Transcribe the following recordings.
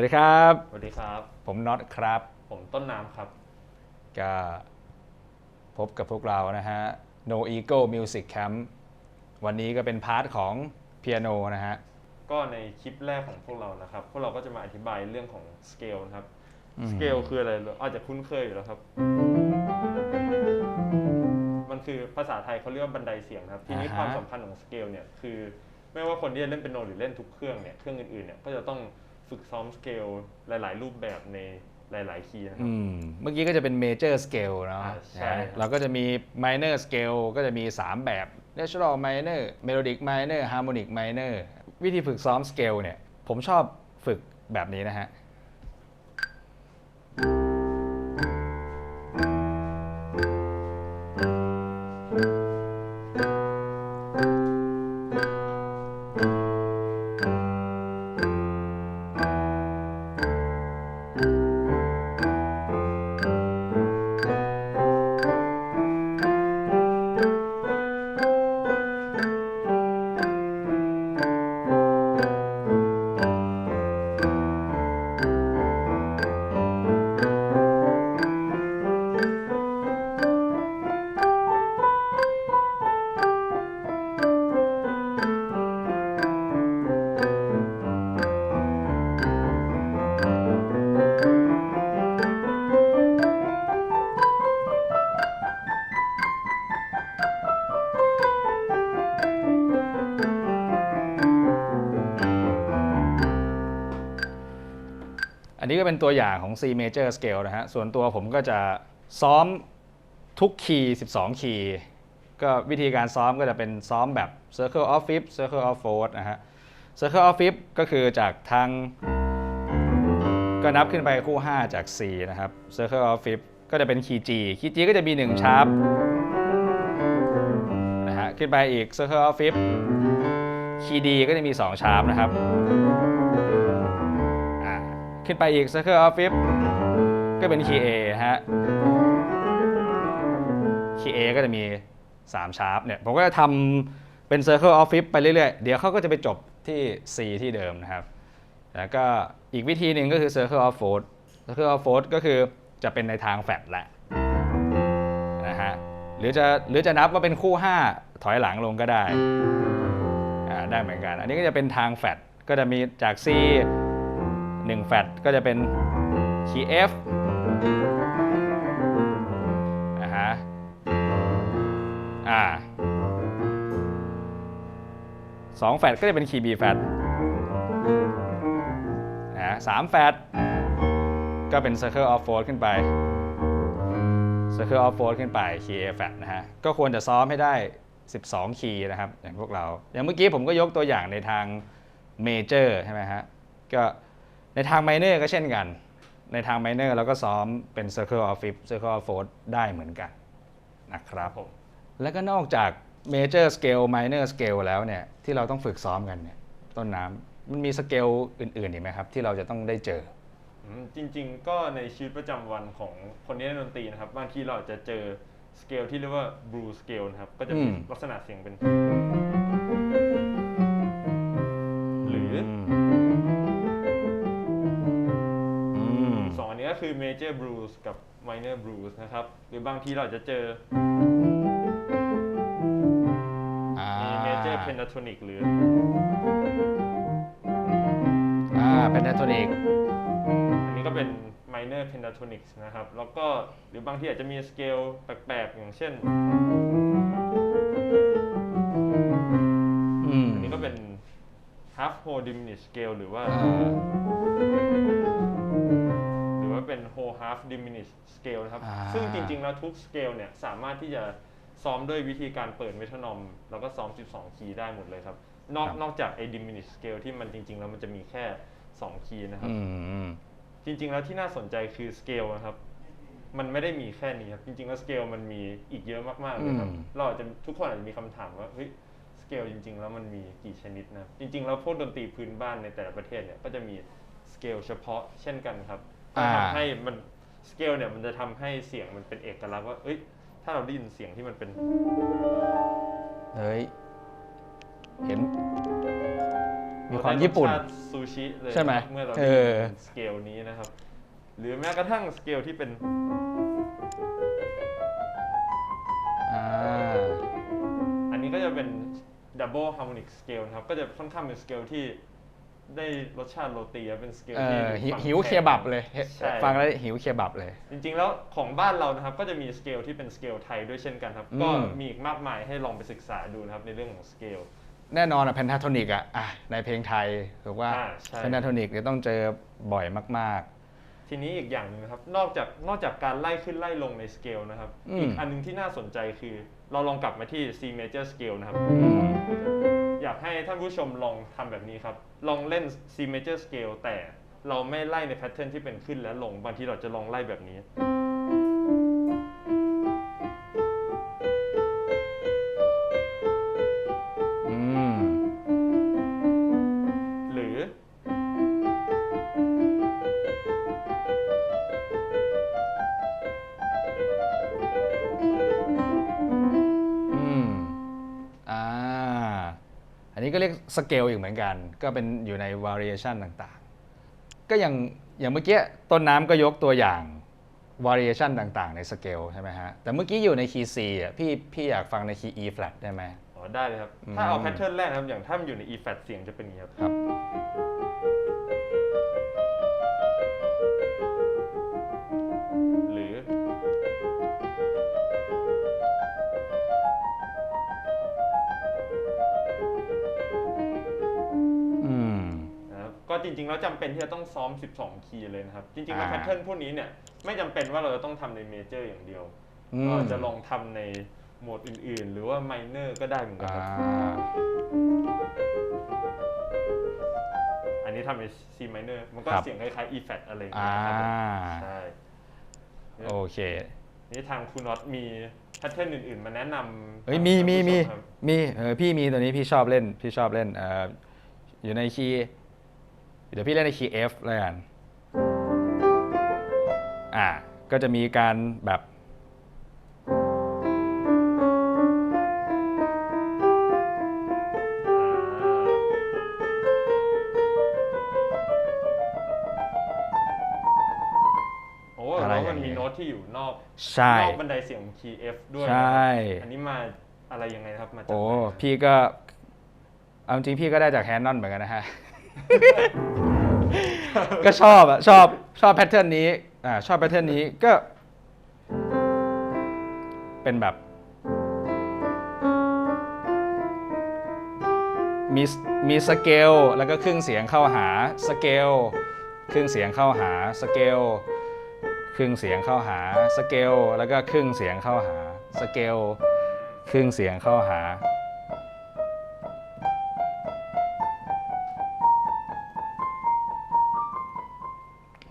วัสดีครับ สวัสดีครับ ผมน็อตครับ ผมต้นน้ำครับ ก็พบกับพวกเรานะฮะ No Ego Music Camp วันนี้ก็เป็นพาร์ทของเปียโนนะฮะ ก็ในคลิปแรกของพวกเรานะครับ พวกเราก็จะมาอธิบายเรื่องของสเกลนะครับอืมสเกลคืออะไรเราอาจจะคุ้นเคยอยู่แล้วครับ มันคือภาษาไทยเขาเรียกว่าบันไดเสียงนะครับ ทีนี้อ่าฮะความสำคัญของสเกลเนี่ยคือ ไม่ว่าคนที่จะเล่นเป็นโนหรือเล่นทุกเครื่องเนี่ย เครื่องอื่นๆเนี่ย ก็จะต้อง ฝึกซ้อมสเกลหลาย ๆ รูปแบบในหลาย ๆ คีย์นะครับ อืมเมื่อกี้ก็จะเป็น Major Scale เนาะอ่าใช่นะเราก็จะมี Minor Scale ก็จะมี 3 แบบ Natural Minor Melodic Minor Harmonic Minor วิธีฝึกซ้อม Scale เนี่ย ผมชอบฝึกแบบนี้นะฮะ อันนี้ก็เป็นตัวอย่างของ C major scale นะฮะ ส่วนตัวผมก็จะซ้อมทุกคีย์ 12 คีย์ ก็วิธีการซ้อมก็จะเป็นซ้อมแบบ circle of fifth circle of fourth นะฮะ circle of fifth ก็คือจากทาง ก็นับขึ้นไปคู่ 5 จาก C นะครับ circle of fifth ก็จะเป็นคีย์ G คีย์ G ก็จะมี 1 ชาร์ปนะฮะ ขึ้นไปอีก circle of fifth คีย์ D ก็จะมี 2 ชาร์ปนะครับ ขึ้นไปอีก Circle of Fifth ก็เป็น Key A ฮะ Key A ก็จะมี3ชาร์ปเนี่ย ผมก็จะทำเป็น Circle of Fifth ไปเรื่อยๆ เดี๋ยวเขาก็จะไปจบที่ C ที่เดิมนะครับ แล้วก็อีกวิธีหนึ่งก็คือ Circle of Fourth Circle of Fourth ก็คือจะเป็นในทางแฟลตแหละนะฮะ หรือจะหรือจะนับว่าเป็นคู่ 5 ถอยหลังลงก็ได้อ่าได้เหมือนกัน อันนี้ก็จะเป็นทางแฟลตก็จะมีจาก C 1แฟตก็จะเป็น key F นะฮะอ่าสองแฟตก็จะเป็น key B แฟตนะฮะสามแฟตก็เป็น circle of fourth ขึ้นไป circle of fourth ขึ้นไป key A แฟตนะฮะก็ควรจะซ้อมให้ได้ 12 คีย์นะครับอย่างพวกเรา อย่างเมื่อกี้ผมก็ยกตัวอย่างในทาง major ใช่ไหมฮะก็ ในทาง minor ก็เช่นกัน ในทาง minor เราก็ซ้อมเป็น circle of fifth circle of fourth ได้เหมือนกันนะครับผมแล้วก็นอกจาก major scale minor scale แล้วเนี่ยที่เราต้องฝึกซ้อมกันเนี่ยต้นน้ำมันมีสเกลอื่นๆอีกไหมครับ ที่เราจะต้องได้เจออืมจริง ๆ ก็ในชีวิตประจำวันของคนที่เล่นดนตรีนะครับ บางทีเราอาจจะเจอสเกลที่เรียกว่าบลูสเกลนะครับ ก็จะมีอืมลักษณะเสียงเป็น major blues กับ minor blues นะครับ หรือบางทีเราอาจจะเจออ่ามี major pentatonic หรือ อ่าเป็น pentatonic อันนี้ก็เป็น minor pentatonic นะครับ แล้วก็หรือบางทีอาจจะมีสเกลแปลกๆ อย่างเช่น อืมอันนี้ก็เป็น half whole diminished scale หรือว่า อ่า half diminished scale นะครับ อ่า ซึ่งจริงๆ แล้วทุก scale เนี่ยสามารถที่จะซ้อมด้วยวิธีการเปิดเมทานอม แล้วก็ซ้อม 12 คีย์ได้หมดเลยครับ นอกนอกจากไอ้ diminished scale ที่มันจริง ๆ แล้วมันจะมีแค่ 2 คีย์นะครับ อืม จริงๆ แล้วที่น่าสนใจคือ scale นะครับ มันไม่ได้มีแค่นี้ครับ จริงๆ แล้ว scale มันมีอีกเยอะมากๆเลยครับ อืม เราอาจจะทุกคนอาจจะมีคำถามว่าเฮ้ยสเกลจริง ๆ แล้วมันมีกี่ชนิดนะจริง ๆ แล้วพวกดนตรีพื้นบ้านในแต่ละประเทศเนี่ยก็จะมีสเกลเฉพาะเช่นกันครับ อ่าทำให้มันสเกลเนี่ยมันจะทำให้เสียงมันเป็นเอกลักษณ์ว่าเอ้ยถ้าเราได้ยินเสียงที่มันเป็นเฮ้ยเห็น มีความญี่ปุ่นเรได้รสชาติซูชิเลยใช่ไหมเมื่อเราเอได้อยินสเกลนี้นะครับ หรือแม้กระทั่งสเกลที่เป็นอ่าอันนี้ก็จะเป็น double harmonic scale นะครับก็จะค่อนข้างเป็นสเกลที่ ได้รสชาติโรตีครับเป็นสเกลเอที่อหิวฟังหิวแพงเคบับเลยใช่ ฟังแล้วหิวเคบับเลย จริงๆ แล้วของบ้านเรานะครับก็จะมีสเกลที่เป็นสเกลไทยด้วยเช่นกันครับ อืม ก็มีอีกมากมายให้ลองไปศึกษาดูนะครับในเรื่องของสเกล แน่นอนอะเพนทาโทนิกอะอะในเพลงไทยถูกว่าอ่าใช่เพนทาโทนิกเนี่ยต้องเจอบ่อยมาก ทีนี้อีกอย่างหนึงนะครับนอกจากนอกจากการไล่ขึ้นไล่ลงในสเกลนะครับอืม อีกอันหนึงที่น่าสนใจคือ เราลองกลับมาที่ C major scale นะครับ ๆอืมอยากให้ท่านผู้ชมลองทำแบบนี้ครับ ลองเล่น C major scale แต่เราไม่ไล่ในแพทเทิร์นที่เป็นขึ้นและลง บางทีเราจะลองไล่แบบนี้ นนี้ก็เรียกสเกลอีกเหมือนกัน ก็เป็นอยู่ใน variation ต่างๆ ก็อย่างอย่างเมื่อกี้ต้นน้ำก็ยกตัวอย่าง variation ต่างๆ ในสเกลใช่ไหมฮะ แต่เมื่อกี้อยู่ในคีย์ C อะพี่พี่อยากฟังในคีย์ E flat ได้ไหมอ๋อได้เลยครับอืมถ้าเอาแพทเทิร์นแรกนะครับ อย่างถ้ามันอยู่ใน E flat เสียงจะเป็นอย่างนี้ครับ ก็จริงๆ แล้วจำเป็นที่จะต้องซ้อม 12 คีย์เลยนะครับ จริงๆแล้วอ่า แพทเทิร์นพวกนี้เนี่ยไม่จำเป็นว่าเราจะต้องทำในเมเจอร์อย่างเดียวอืมเราจะลองทำในโหมดอื่นๆ หรือว่าไมเนอร์ก็ได้เหมือนกันอ่าครับ อันนี้ทำใน C minor มันก็ครับ เสียงคล้ายๆ E flat อะไรอย่างอ่าเงี้ยครับผมใช่โอเค นี่ทางคุณน็อตมีแพทเทิร์นอื่นๆ มาแนะนำเฮ้ยมีมีมีท่านผู้ชครับมีเออพี่มีตัวนี้พี่ชอบเล่นพี่ชอบเล่นเอ่ออยู่ในคีย์ เดี๋ยวพี่เล่นในคีย์ F แล้วกันอ่าก็จะมีการแบบโอ้อะไรแล้วอมัย่านงมีงี้โน้ตที่อยู่นอกใช่นอกบันไดเสียงของ key F ด้วยใช่นะครับอันนี้มาอะไรยังไงครับมาจากโอ้ไหนครับพี่ก็เอาจริงพี่ก็ได้จากแฮนนอนเหมือนกันนะฮะ ก็ชอบอะชอบชอบแพทเทิร์นนี้อ่าชอบแพทเทิร์นนี้ก็ เป็นแบบ มีมีสเกลแล้วก็ครึ่งเสียงเข้าหาสเกลครึ่งเสียงเข้าหาสเกลครึ่งเสียงเข้าหาสเกลแล้วก็ครึ่งเสียงเข้าหาสเกลครึ่งเสียงเข้าหา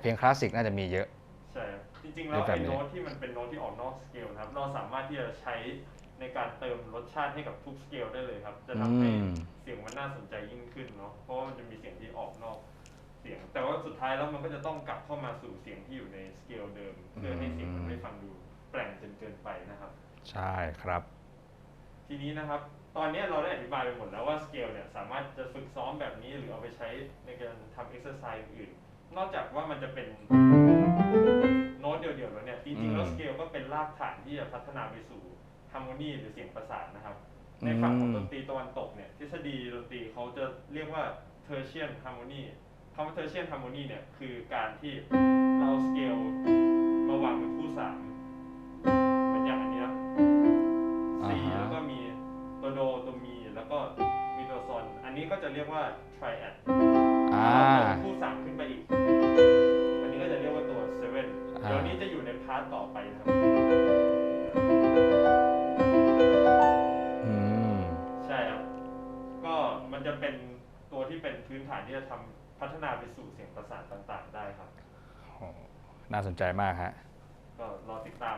เพลงคลาสสิกน่าจะมีเยอะ ใช่ครับจริงๆแล้วแบบไอ้นี้โน้ตที่มันเป็นโน้ตที่ออกนอกสเกลนะครับ เราสามารถที่จะใช้ในการเติมรสชาติให้กับทุกสเกลได้เลยครับ จะทำให้อืม เสียงมันน่าสนใจยิ่งขึ้นเนาะเพราะว่ามันจะมีเสียงที่ออกนอกเสียง แต่ว่าสุดท้ายแล้วมันก็จะต้องกลับเข้ามาสู่เสียงที่อยู่ในสเกลเดิม เพื่อให้เสียงมันไม่ฟังดูแปลงจนเกินไปนะครับ ใช่ครับ ทีนี้นะครับ ตอนนี้เราได้อธิบายไปหมดแล้วว่าสเกลเนี่ยสามารถจะฝึกซ้อมแบบนี้หรือเอาไปใช้ในการทำเอ็กซ์ไซส์อื่น นอกจากว่ามันจะเป็นโน้ตเดียวๆแล้วเนี่ยจริงๆแล้วอืมสเกลก็เป็นรากฐานที่จะพัฒนาไปสู่ฮาร์โมนีหรือเสียงประสานนะครับ ในฝั่งของอืมดนตรีตะวันตกเนี่ยทฤษฎีดนตรีเขาจะเรียกว่า tertian harmony คำว่า tertian harmony เนี่ยคือการที่เราสเกลมาวางเป็นคู่สามเหมือนอย่างอันนี้นะอ่าซีฮะแล้วก็มีตัวโดตัวมีแล้วก็มีตัวซอน อันนี้ก็จะเรียกว่า triad อ่าแล้วก็คู่สามขึ้ ต่อไปครับอืมใช่ครับ ก็มันจะเป็นตัวที่เป็นพื้นฐานที่จะทำพัฒนาไปสู่เสียงประสานต่างๆ ได้ครับ โอ้น่าสนใจมากฮะ ก็รอติดตาม